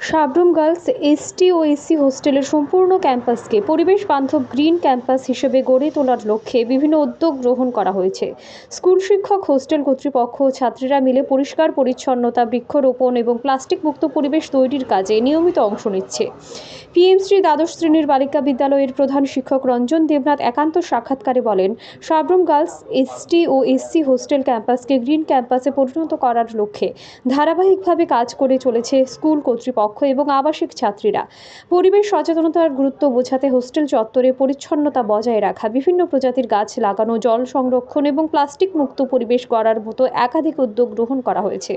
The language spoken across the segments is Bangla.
সাবরুম গার্লস এসটি ও এসসি হোস্টেলের সম্পূর্ণ ক্যাম্পাসকে পরিবেশ বান্ধব গ্রিন ক্যাম্পাস হিসেবে গড়ে তোলার লক্ষ্যে বিভিন্ন উদ্যোগ গ্রহণ করা হয়েছে। স্কুল শিক্ষক, হোস্টেল কর্তৃপক্ষ ও ছাত্রীরা মিলে পরিষ্কার, পরিচ্ছন্নতা, বৃক্ষরোপণ এবং প্লাস্টিক মুক্ত পরিবেশ তৈরির কাজে নিয়মিত অংশ নিচ্ছে। পিএমশ্রী দ্বাদশ শ্রেণির বালিকা বিদ্যালয়ের প্রধান শিক্ষক রঞ্জন দেবনাথ একান্ত সাক্ষাৎকারে বলেন সাবরুম গার্লস এসটি ও এসসি হোস্টেল ক্যাম্পাসকে গ্রিন ক্যাম্পাসে পরিণত করার লক্ষ্যে ধারাবাহিকভাবে কাজ করে চলেছে স্কুল কর্তৃপক্ষ। এবং আবাসিক ছাত্রীরা। পরিবেশ সচেতনতার গুরুত্ব বোঝাতে হোস্টেল চত্বরে পরিচ্ছন্নতা বজায় রাখা, বিভিন্ন প্রজাতির গাছ লাগানো, জল সংরক্ষণ এবং প্লাস্টিক মুক্ত পরিবেশ গড়ার মতো একাধিক উদ্যোগ গ্রহণ করা হয়েছে।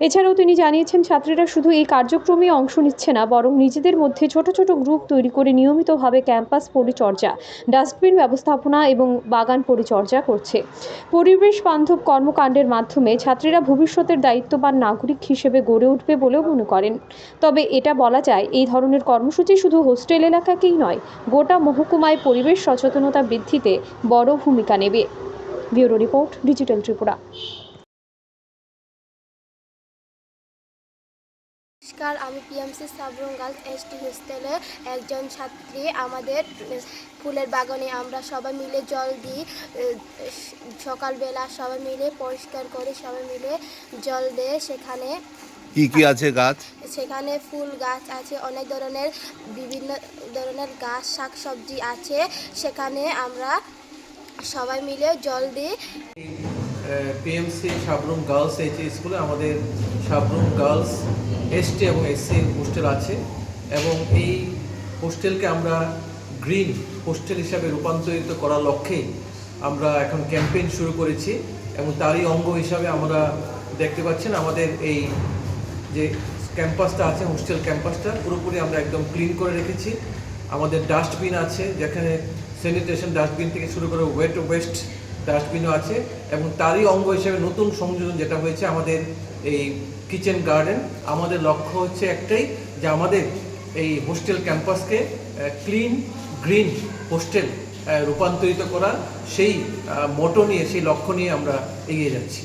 এছাড়াও তিনি জানিয়েছেন, ছাত্রীরা শুধু এই কার্যক্রমে অংশ নিচ্ছে না, বরং নিজেদের মধ্যে ছোট ছোট গ্রুপ তৈরি করে নিয়মিতভাবে ক্যাম্পাস পরিচর্যা, ডাস্টবিন ব্যবস্থাপনা এবং বাগান পরিচর্যা করছে। পরিবেশ বান্ধব কর্মকাণ্ডের মাধ্যমে ছাত্রীরা ভবিষ্যতের দায়িত্ববান নাগরিক হিসেবে গড়ে উঠবে বলেও মনে করেন। তবে এটা বলা যায়, এই ধরনের কর্মসূচি শুধু হোস্টেল এলাকাকেই নয়, গোটা মহকুমায় পরিবেশ সচেতনতা বৃদ্ধিতে বড় ভূমিকা নেবে। Bureau report, digital Tripura. নমস্কার, আমি পিএমসি সাবরুম গার্লস এসটি হোস্টেলে একজন ছাত্রী। আমাদের ফুলের বাগানে আমরা সবাই মিলে জল দিই সকালবেলা সবাই মিলে পরিষ্কার করে, সবাই মিলে জল দেয়। সেখানে কি কি আছে গাছ? সেখানে ফুল গাছ আছে অনেক ধরনের বিভিন্ন ধরনের গাছ শাকসবজি আছে। সেখানে আমরা সবাই মিলে জল দিই। পিএমসি সাবরুম গার্লস এইচ স্কুলে আমাদের সাবরুম গার্লস এসটি এবং এসসি হোস্টেল আছে এবং এই হোস্টেলকে আমরা গ্রিন হোস্টেল হিসাবে রূপান্তরিত করার লক্ষ্যে আমরা এখন ক্যাম্পেইন শুরু করেছি এবং তারই অঙ্গ হিসাবে আমরা দেখতে পাচ্ছেন আমাদের এই যে ক্যাম্পাসটা আছে হোস্টেল ক্যাম্পাসটা পুরোপুরি আমরা একদম ক্লিন করে রেখেছি। আমাদের ডাস্টবিন আছে, যেখানে স্যানিটেশন ডাস্টবিন থেকে শুরু করে ওয়েট ওয়েস্ট ডাস্টবিনও আছে এবং তারই অঙ্গ হিসেবে নতুন সংযোজন যেটা হয়েছে আমাদের এই কিচেন গার্ডেন আমাদের লক্ষ্য হচ্ছে একটাই যে আমাদের এই হোস্টেল ক্যাম্পাসকে ক্লিন গ্রিন হোস্টেল রূপান্তরিত করা সেই মোটো নিয়ে, সেই লক্ষ্য নিয়ে আমরা এগিয়ে যাচ্ছি।